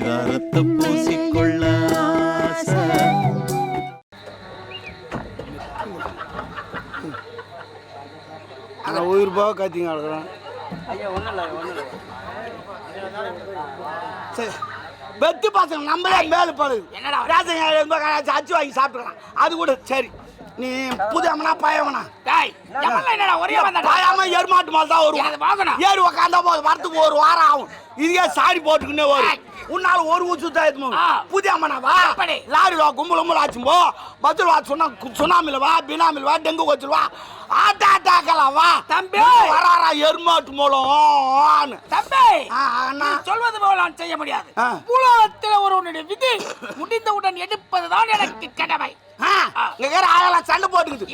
பரிதாரத்தை பூசிக்கொள்ள உயிர் போக கத்திங்க அவ்வளோதான் சரி. வெத்து பசங்க நம்மளே மேலே போடுது என்னடா? கடைசி அச்சு வாங்கி சாப்பிட்டுக்கலாம். அது கூட சரி. நீ புது அம்மனா பயவனா டேய் என்னடா? ஒரே வந்தடா பாயாம எருமாட்டு மால் தான் வரும். ஏறி உக்காந்தா போது வரத்துக்கு ஒரு வாரம் ஆகும். இதுக்கே சாடி போட்டுக்கினே வரும். உன்னால ஒரு ஊச்சு தான். புதிய அம்மனா வா. எப்படி? லாரில கும்பல் கும்பல் ஆச்சும் போ. பஸ்ஸில் வா சுனா சுனாமில வா பினாமில் வா டெங்கு கோச்சில் வா. ஆட்டா ஆட்டாக்கலாம் வா. தம்பி. வராரா எருமாட்டு மூலம் தம்பி! சொல்வது போல நான் செய்ய முடியாது. உலகத்தில் ஒருவனுடைய விதி முடிந்தவுடன் எடுப்பதுதான் எனக்கு கடமை. இங்க ஆயெல்லாம் சண்டை போட்டுக்குது?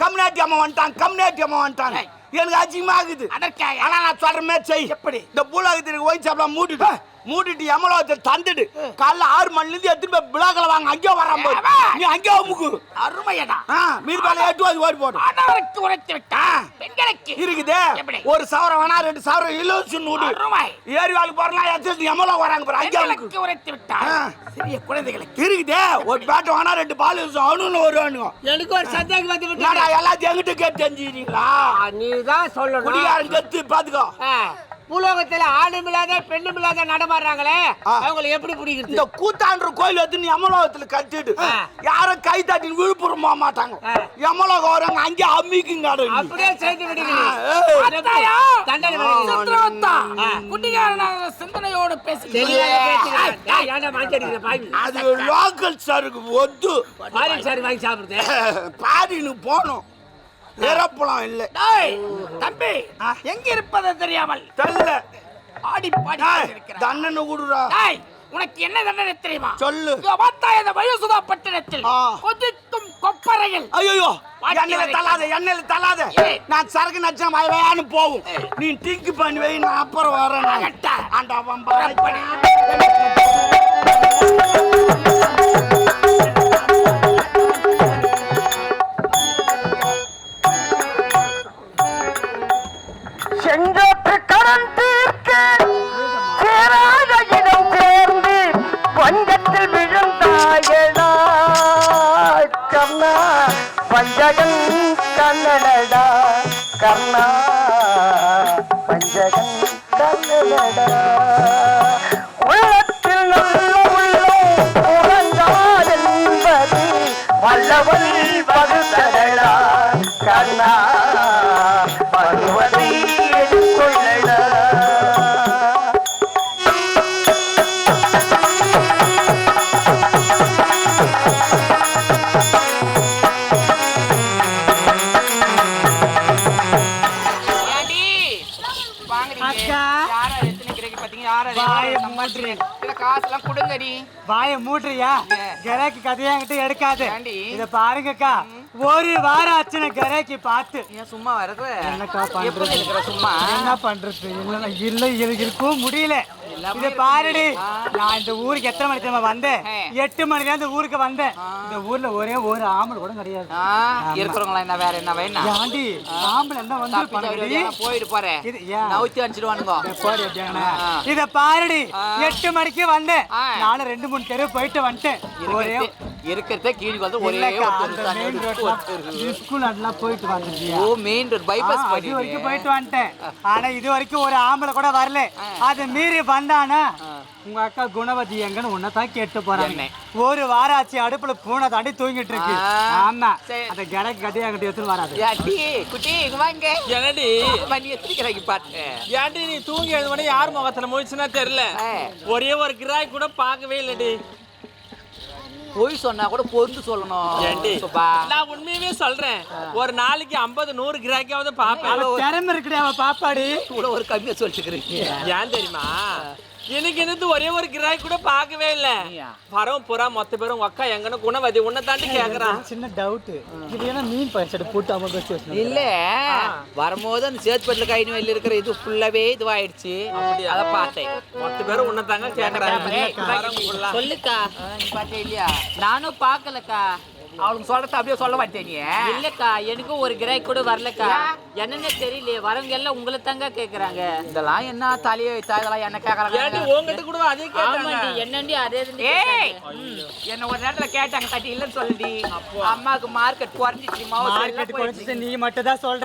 கம்யூனிட்டி அம்மா வந்துட்டான் கம்யூனிட்டி அம்மா வந்துட்டான். ஏய். எனக்கு இருக்குது அதற்காக ஆனா நான் சொல்ற மாதிரி செய். எப்படி? இந்த பூலகத்திற்கு ஒயின் ஷாப்லாம் மூடிட்டு மூடிட்டு எமலோகத்தை தந்துடு. காலைல ஆறு மணில இருந்து எடுத்துட்டு போய் பிளாக்ல வாங்க. அங்கேயே வராம போய். நீ அங்கேயே முக்கு. அருமையடா. ஆ மீதி பால எட்டு வாதி ஓடி போடும் ஆடவருக்கு உரைத்து விட்டா. பெண்களுக்கு. இருக்குது. எப்படி? ஒரு சவரம் வேணா ரெண்டு சவரம் இலவசம் அருமை. ஏரி வாழ்க்கை போறலாம் எடுத்து எமலோ வராங்க பாரு. அங்கேயே உரைத்து விட்டா. சிறிய குழந்தைகளுக்கு. இருக்குதே. ஒரு பேட்டை வேணா ரெண்டு பால் அவனு வருவானுங்க எனக்கு ஒரு சந்தேகம் வந்து என்னடா எல்லாத்தையும் எங்கிட்ட கேட்டு தெரிஞ்சுக்கிறீங்களா? நீ தான் சொல்லணும். குடிகாரன் கத்து பாத்துக்கோ. பூலோகத்துல ஆணும் இல்லாத பெண்ணும் இல்லாத நடமாடுறாங்களே. அவங்களை எப்படி பிடிக்கிறது? இந்த கூத்தாண்டு கோயில் எடுத்து நீ யமலோகத்துல கட்டிட்டு. யாரும் கை தட்டி விழுப்புரம் போக மாட்டாங்க. யமலோகம் வரவங்க அங்கே அம்மிக்குங்க அப்படியே. சத்ருவத்தா! ஆ. குட்டிகாரனாக சிந்தனையோடு பேசுகிறேன். அது லோக்கல் சருக்கு ஒத்து. பாரின் சாரி வாங்கி சாப்பிடுது பாடின்னு போனோம். இறப்பலாம் இல்லை. டேய் தம்பி எங்க இருப்பது தெரியாமல்? தெரியல. ஆடி பாடி. தண்டனை கொடுறா. டேய் உனக்கு என்ன தண்டனை தெரியுமா? சொல்லு. பார்த்தா இந்த வயோசுதா பட்டணத்தில். கொதிக்கும் கொப்பரையில் ஐயோ எண்ணெயில. தள்ளாத எண்ணெயில தள்ளாத. நான் சரக்கு நச்சா வயவையான்னு போகும். நீ டிங்க் பண்ணி வை நான் அப்புறம் வரேன். ஆண்டா வம்பா. கர்ணா பஞ்சகன் கண்ணனடா. கர்ணா பஞ்சகன் கண்ணனடா. இதுல காசெல்லாம் கொடுங்கடி. வாய மூட்டுறியா? கரைக்கு கதையாங்கிட்ட எடுக்காது? இத பாருங்கக்கா. ஒரு வாரம் ஆச்சு நான் கரைக்கு பார்த்து. ஏன் சும்மா வரது? என்னக்கா பண்றது? சும்மா? என்ன பண்றது? இல்ல இல்ல இருக்கவும் முடியல. இத பாருடி. நான் இந்த ஊருக்கு எத்தனை மணிக்கு தெரியுமா வந்தேன். எட்டு மணிக்கு இந்த ஊருக்கு வந்தேன். இந்த ஊர்ல ஒரே ஒரு ஆம்பளை கூட கிடையாது. இருக்கிறவங்களா என்ன வேற என்ன? வேணா ஏண்டி ஆம்பளை என்ன வந்து போயிட்டு போறேன்? நவுத்தி. ஆ. இத பாருடி. எட்டு மணிக்கு வந்தேன். நானும் ரெண்டு மூணு தெரு போயிட்டு வந்துட்டேன். ஒரே இருக்கிறதே கீழ் வந்து ஒரே. ஸ்கூல் அதெல்லாம் போயிட்டு வந்துட்டியா? ஓ மெயின் ரோட் பைபாஸ் பண்ணி வரைக்கும் போயிட்டு வந்துட்டேன். ஆனா இது வரைக்கும் ஒரு ஆம்பளை கூட வரல. அது மீறி வந்தானா? உங்க அக்கா குணவதி எங்கன்னு உன்னதான் கேட்டு போறாங்க? ஒரு வாரம் ஆச்சு அடுப்புல பூனை தாண்டி தூங்கிட்டு இருக்கு. ஆமா. அந்த கடைக்கு கட்டி அங்கிட்ட எடுத்துட்டு வராது. குட்டி இங்க வாங்க. என்னடி? பண்ணி எத்திரிக்கிறாங்க பாட்டு ஏன்டி நீ தூங்கி எழுந்தோடனே யார் முகத்துல முழிச்சுனா தெரியல. ஒரே ஒரு கிராய் கூட பார்க்கவே இல்லடி. பொய் சொன்னா கூட பொருந்து சொல்லணும். நான் உண்மையவே சொல்றேன். ஒரு நாளைக்கு ஐம்பது நூறு கிராக்கியாவது பாப்பேன் திறமை இருக்குடி அவ பாப்பாடி. கூட ஒரு கம்மியா சொல்லிட்டுக்கிறீங்க ஏன்? தெரியுமா? எனக்கு என்னது ஒரே ஒரு கிராய் கூட பார்க்கவே இல்ல? பரம் புறா மொத்த பேரும் அக்கா எங்கன்னு குணவதி உன்னை தாண்டி கேக்குறான். சின்ன டவுட் இது என்ன மீன் பரிசடு போட்டு வச்சு வச்சிருக்காங்க. இல்ல வரும்போது அந்த சேத்துப்பட்டுல கைனி வெளில இருக்கிற இது ஃபுல்லாவே இதுவாயிடுச்சு? அத பார்த்தேன். மொத்த பேரும் உன்னை தாங்க கேக்குறாங்க. சொல்லுக்கா. நீ பார்த்தே இல்லையா? நானும் பார்க்கலக்கா. அவளுக்கு சொல்றது அப்படியே சொல்ல மாட்டேன் நீ. இல்லக்கா எனக்கும் ஒரு கிராய் கூட வரலக்கா. என்னன்னு தெரியலையே வரவங்க எல்லாம் உங்களை தாங்க கேக்குறாங்க. இதெல்லாம் என்ன தலையை வைத்தா இதெல்லாம் என்ன கேக்குறாங்க? உங்ககிட்ட கூட அதே கேட்டாங்க என்னண்டி அதே ஏய்! என்ன ஒரு நேரத்துல கேட்டாங்க தட்டி இல்லைன்னு சொல்லுடி. அம்மாவுக்கு மார்க்கெட் குறைஞ்சிச்சு மார்க்கெட் குறைச்சிட்டு நீ மட்டும் தான் சொல்ற.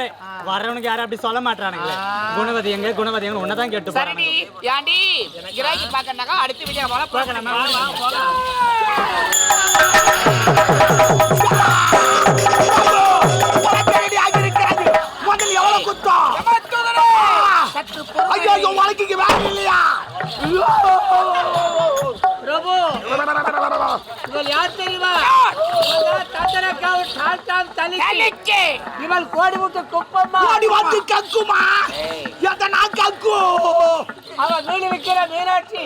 வர்றவனுக்கு யாரும் அப்படி சொல்ல மாட்டானுங்களே குணவதி எங்க குணவதி எங்க உன்னதான் கேட்டு சரிடி ஏண்டி கிராக்கி பாக்கனாக்கா அடுத்த வீடியோ போல போகலாமா. உனக்கு இவள் கோடி முட்டு குப்பம்மா. கோடி வந்து கக்குமா எதனா கக்கு நீடு விற்கிற மீனாட்சி.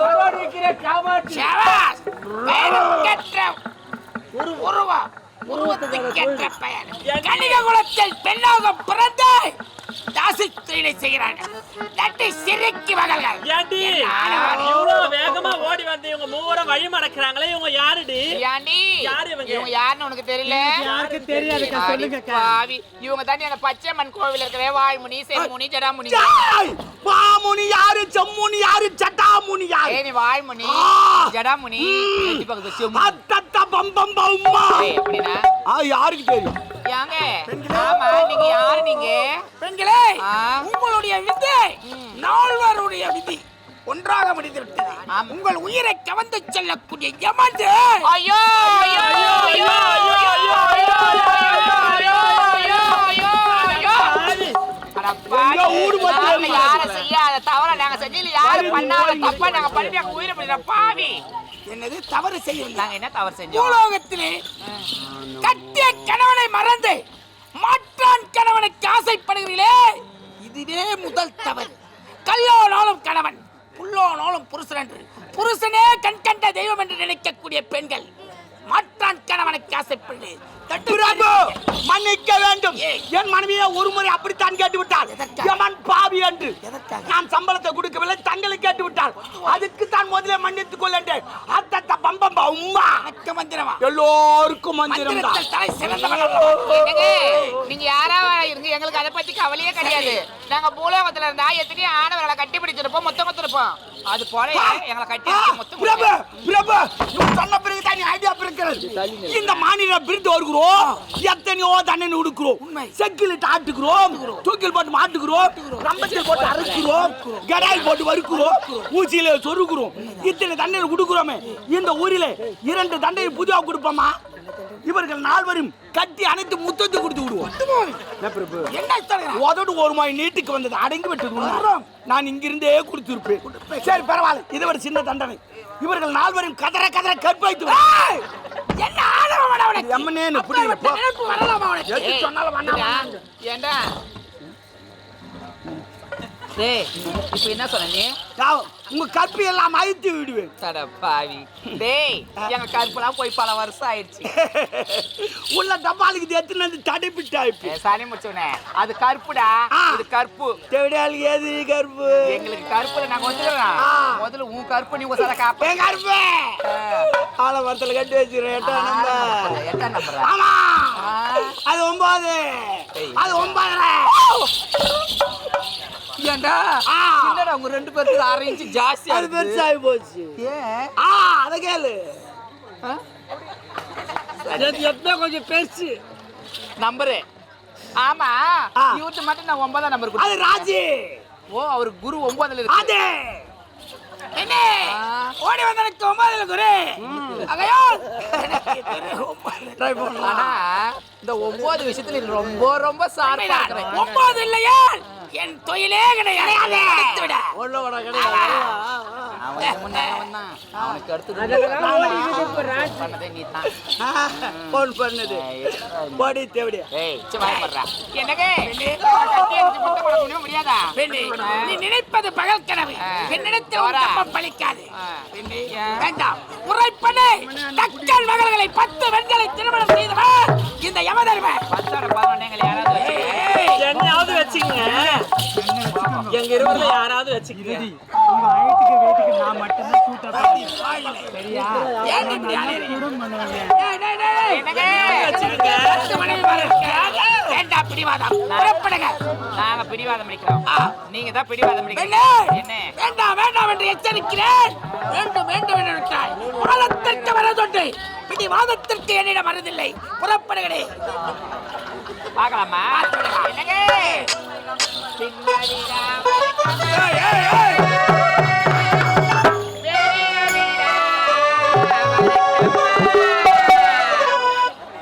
கரோடு விற்கிற காமாட்சி. ஒரு உருவம். உருவத்துக்கு கெட்ட பெயர். கணிக குலத்தில் பெண்ணாக பிறந்தாய். தாசி தொழிலை செய்கிறார்கள் நட்டை சிறுக்கி மகள்கள் ஏண்டி இவ்வளவு வேகமா ஓடி வந்து இவங்க மூவரும் வழி மடக்குறாங்களே இவங்க யாருடி ஏண்டி யாரு இவங்க? இவங்க யாருன்னு உனக்கு தெரியல யாருக்கு சொல்லுங்க பாவி. இவங்க தாண்டி அந்த பச்சைமன் கோவில் இருக்கிற வாய்முனி செல்முனி ஜடாமுனி! பாமுனி யாரு செம்முனி யாரு சட்டாமுனி யாரு ஏய் நீ வாய்முனி ஆ. ஜடாமுனி பக்கத்து. பம் பம் பம்மா அப்படினா ஆ யாருக்கு தெரியும் யாங்க ஆமா யாரு நீங்க உங்களுடைய விதி நால்வருடைய விதி ஒன்றாக முடிந்து உங்கள் உயிரை கவர்ந்து செல்லக்கூடிய யமன் ஐயோ ஐயோ ஐயோ ஐயோ யார செய்யாத தவற நாங்க செஞ்சது யாரு பண்ணாலும் தப்பா நாங்க பண்ணிட்டு உயிரை பாவி என்னது? தவறு செய்யவில்லை நாங்க என்ன தவறு செஞ்சோம்? பூலோகத்திலே கட்டிய கணவனை மறந்து மாற்றான் கணவனுக்கு ஆசைப்படுகிறீர்களே? இதுவே முதல் தவறு. கல்லோனாலும் கணவன் புல்லோனாலும் புருஷன் என்று. புருஷனே கண் கண்ட தெய்வம் என்று நினைக்கக்கூடிய பெண்கள். மாற்றான் கணவனுக்கு ஆசைப்படு பிரபு மன்னிக்க வேண்டும். என் மனைவியை ஒரு முறை அப்படித்தான் கேட்டு விட்டாள் எமன் பாவி என்று. நான் சம்பளத்தை கொடுக்கவில்லை தங்களை கேட்டு விட்டாள் அதுக்கு தான் முதலே மன்னித்துக் கொள்ளேன் அத்தத்த பம்பம் உம்மா மந்திரமா? எல்லோருக்கும் மந்திரம். தலை என்னங்க நீங்க யாரா இருங்க எங்களுக்கு அதை பத்தி கவலையே கிடையாது. நாங்க பூலோகத்துல இருந்தா எத்தனையோ ஆடவர்களை கட்டி பிடிச்சிருப்போம் மொத்தம் மொத்திருப்போம் அது போல எங்களை கட்டி மொத்தம் பிரபு பிரபு நீ சொன்ன பிறகு தான் ஐடியா பிறக்கிறது. இந்த மாநில பிரித்து வருகிறோம். எத்தனையோ தண்ணி உடுக்கிறோம். செக்கிலிட்டு ஆட்டுக்கிறோம். தூக்கில் போட்டு மாட்டுக்கிறோம். ரம்பத்தில் போட்டு அரைக்கிறோம் கடாயில் போட்டு வறுக்கிறோம். ஊசியில சொருகிறோம். இத்தனை தண்ணீர் கொடுக்குறோமே இந்த ஊரிலே இரண்டு தண்டையை புதியா கொடுப்போமா? இவர்கள் நால்வரும் கட்டி அனைத்து முத்தத்தை கொடுத்து விடுவோம். உதடு ஒரு மாய் நீட்டுக்கு வந்தது அடங்கி விட்டு நான் இங்கிருந்தே கொடுத்திருப்பேன். சரி பரவாயில்ல. இது ஒரு சின்ன தண்டனை. இவர்கள் நால்வரும் கதற கதற கற்பாய்த்து என்ன ஆளவன் எம்மனேன்னு புரியல போ. எது சொன்னாலும் வேண்டாம். ஏண்டா? டேய் இப்போ என்ன சொன்ன நீ? உங்க கற்பி எல்லாம் அழித்து விடுவேன். தட பாவி. டேய் எங்க கருப்புலாம் போய் பல வருஷம் ஆயிடுச்சு. உள்ள டப்பாலுக்கு எத்தனை வந்து தடைப்பிட்டாய்ப்பு? ஏ, சனி முடிச்சவனே அது கருப்புடா. இது கருப்பு தேவையால் ஏது கருப்பு எங்களுக்கு கருப்புல நாங்க வந்துடுறோம். முதல்ல உன் கருப்பு நீ உசார காப்ப. என் கருப்பு ஆளை மரத்துல கட்டி வச்சிருக்கேன் எட்டாம் நம்பர். எட்டாம் நம்பரா? ஆமா. அது ஒன்பது. அது ஒன்பதரை. ஏண்டா. என்னடா உங்க ரெண்டு பேருக்கு அரை இன்ச்சு ஜாஸ்தி அது பெருசாகி போச்சு ஏன்? ஆ அத கேளு. எப்ப கொஞ்சம் பேசு. நம்பரு ஆமா. இவர்கிட்ட மட்டும் நான் ஒன்பதாம் நம்பர் கொடுத்தேன். ராஜி. ஓ அவர் குரு ஒன்பதுல இருக்கு. அது. என்ன. ஓடி வந்தனுக்கு ஒன்பதுல குரு. அகையோ ட்ரை பண்ணலாம். ஆனா இந்த ஒன்பது விஷயத்துல ரொம்ப ரொம்ப சார்பா இருக்கிறேன் ஒன்பது இல்லையா என் தொழிலே கிடையாது. போன் நினைப்பது பகல் கனவு. என்னிடத்தில் பழிக்காது. வேண்டாம். உரைப்பனே தக்கல் மகள்களை பத்து பெண்களை திருமணம் செய்தவன் இந்த யமதர்ம பத்தோட பதினொன்று யாராவது என்னையாவது வச்சுக்கங்க எங்க இருவர்ல யாராவது வச்சுக்கங்க உங்க ஹைட்டுக்கு வெயிட்டுக்கு நான் மட்டும்தான் சூட்டா சரியா நாங்க பிடிவாதம் பிடிக்கிறோம் நீங்க தான் பிடிவாதம் பிடிக்கிறீங்க என்ன வேண்டாம் வேண்டாம் என்று எச்சரிக்கிறேன் வேண்டும் வேண்டும் என்று விட்டாய் வாதத்திற்கு வரதொன்று பிடி வாதத்திற்கு என்னிடம் வரதில்லை புறப்படுகிறேன் பார்க்கலாமா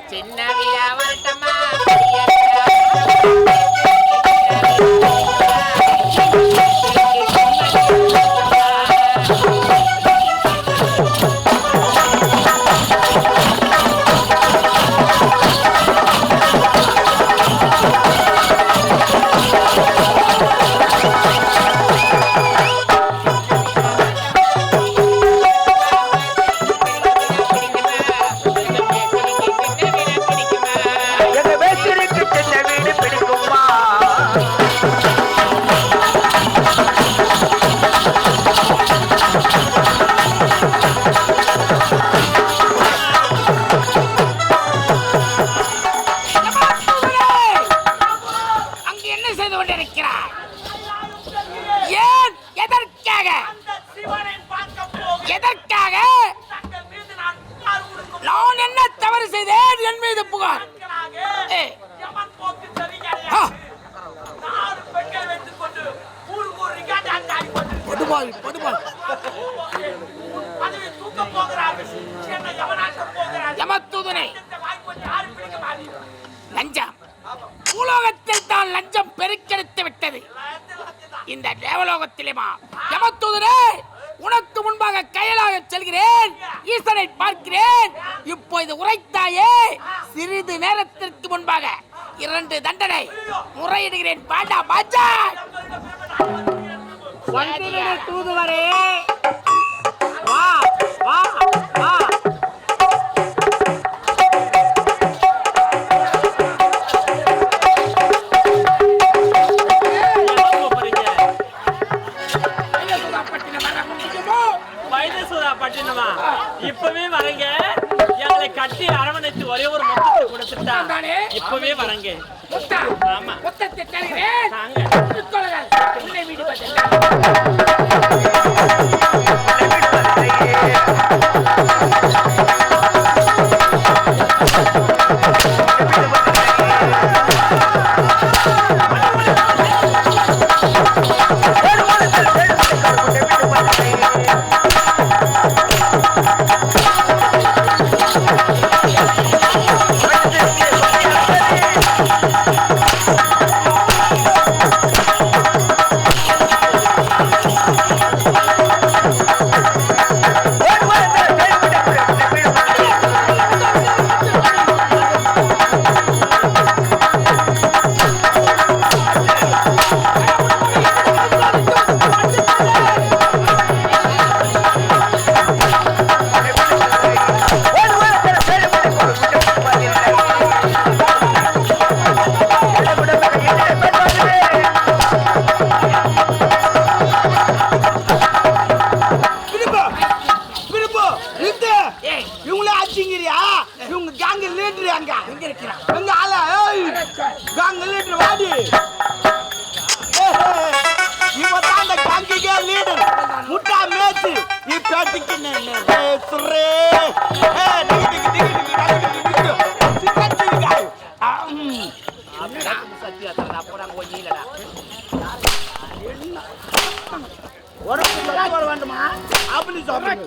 சின்ன விழாவா? தண்டனை முறையிடுகிறேன். பாண்டா பாஜா தூதுவரே வா வா. இப்பவே வரங்க. ஆமா. ஒரு வேண்டுமா? அப்படி சாப்பிடுங்க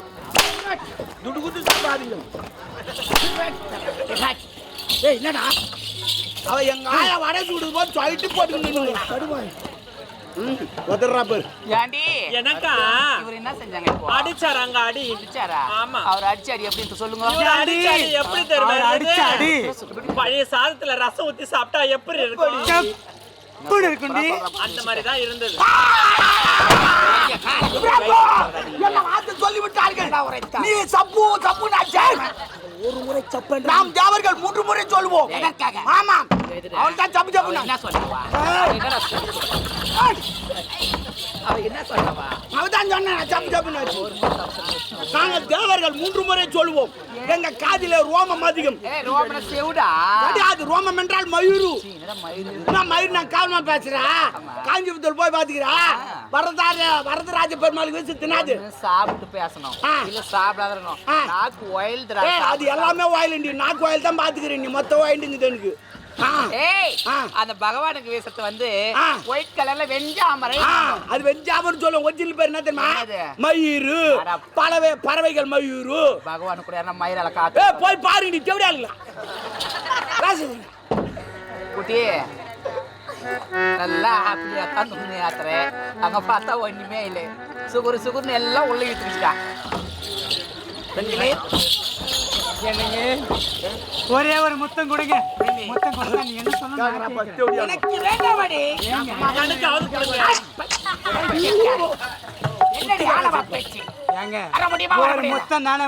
துடு குத்து சாப்பிடாதீங்க. ஏய் என்னடா? அவ எங்க ஆயா வடை சுடுது போது சொல்லிட்டு போட்டுக்கணும் உதறா பேர். ஏண்டி? எனக்கா இவர் என்ன செஞ்சாங்க இப்போ? அடிச்சாராங்க அடி. அடிச்சாரா? ஆமா. அவர் அடிச்சு அடி சொல்லுங்க. எப்படி தெரியுமா அவர் அடிச்ச அடி இருந்தது? பழைய சாதத்துல ரசம் ஊத்தி சாப்பிட்டா எப்படி இருக்கும் எப்படி இருக்குண்டி அந்த மாதிரி தான் இருந்தது என்ன வார்த்தை சொல்லி விட்டார்கள் நீ சப்பு சப்பு ஒரு முறை சப்பு நாம் தேவர்கள் மூன்று முறை சொல்லுவோம். எதற்காக? ஆமாம். அவன் தான் சப்பு சப்பு என்ன சொல்லுவா? அவ என்ன அவதான் வச்சு. நாங்கள் தேவர்கள் மூன்று முறை சொல்லுவோம் எங்க காதிலே ரோமம் அதிகம். கிடையாது ரோமம் என்றால் மயூரு மயிர் நான் காவலமா பேசுறேன்? காஞ்சிபுரத்தில் போய் பாத்துக்கிறா? வரதார வரதராஜ பெருமாளுக்கு வச்சு தினாது சாப்பிட்டு பேசணும். ஆ. இல்ல சாப்பிடாத இருக்கணும் ஆ. நாக்கு அது எல்லாமே வாயிலண்டி நாக்கு வாயில் தான் பாத்துக்கிறேன் நீ. மொத்த வாயிண்டுங்குது எனக்கு. ஏய். அந்த பகவானுக்கு வேஷத்தை வந்து. ஒயிட் கலர்ல வெஞ்சாமரை அது வெஞ்சாமன்னு சொல்லும் ஒரிஜினல் பேர் என்ன தெரியுமா? அட. பறவை பறவைகள் மயூரு பகவானு கூட யாரா மயிரால காத்து போய் பாருங்க நீ தேவையா இல்ல. குட்டி நல்லா ஹாப்பியா தான் துணி ஆத்துற அங்க பார்த்தா ஒண்ணுமே இல்லை. சுகுரு சுகுர்னு எல்லாம் உள்ள இழுத்துக்கிட்டா ஒரே ஒரு முத்தம் கொடுங்க. முத்தம் கொடுங்க நீ என்ன சொன்ன எனக்கு வேண்டாமடி என்னடி ஆளவா பேச்சு ஏங்க? ஒரு முத்தம் தானே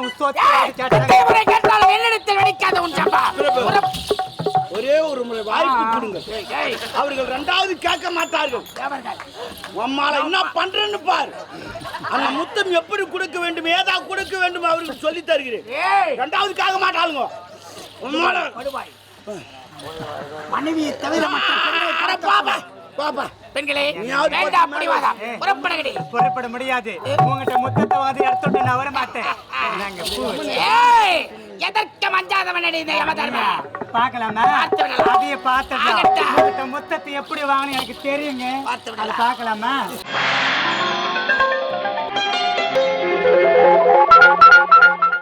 முறை கேட்டாலும் என்னிடத்தில் வெடிக்காத உன் சம்பா. ஒரு- ஒரே முறை வாய்ப்பு கொடுங்க. ஏய், அவர்கள் ரெண்டாவது கேட்க மாட்டார்கள். உம்மால என்ன பண்றேன்னு பார். அந்த முத்தம் எப்படி கொடுக்க வேண்டும் ஏதா கொடுக்க வேண்டும் அவருக்கு சொல்லி தருகிறேன். ஏய், ரெண்டாவது கேட்க மாட்டாளுங்க. உம்மால. மனைவியை தவிர பாப்பா. பாப்பா. பெண்களே வேண்டாம் புறப்படுகிறேன் புறப்பட முடியாது. உங்ககிட்ட முத்தத்தை வந்து எடுத்துட்டு நான் வர மாட்டேன் எதற்கு மஞ்சாதவன் அடி இந்த யமதர்ம? பார்க்கலாமா. அதையே. உங்ககிட்ட முத்தத்தை எப்படி வாங்கணும் எனக்கு தெரியுங்க. பார்த்து பார்க்கலாமா?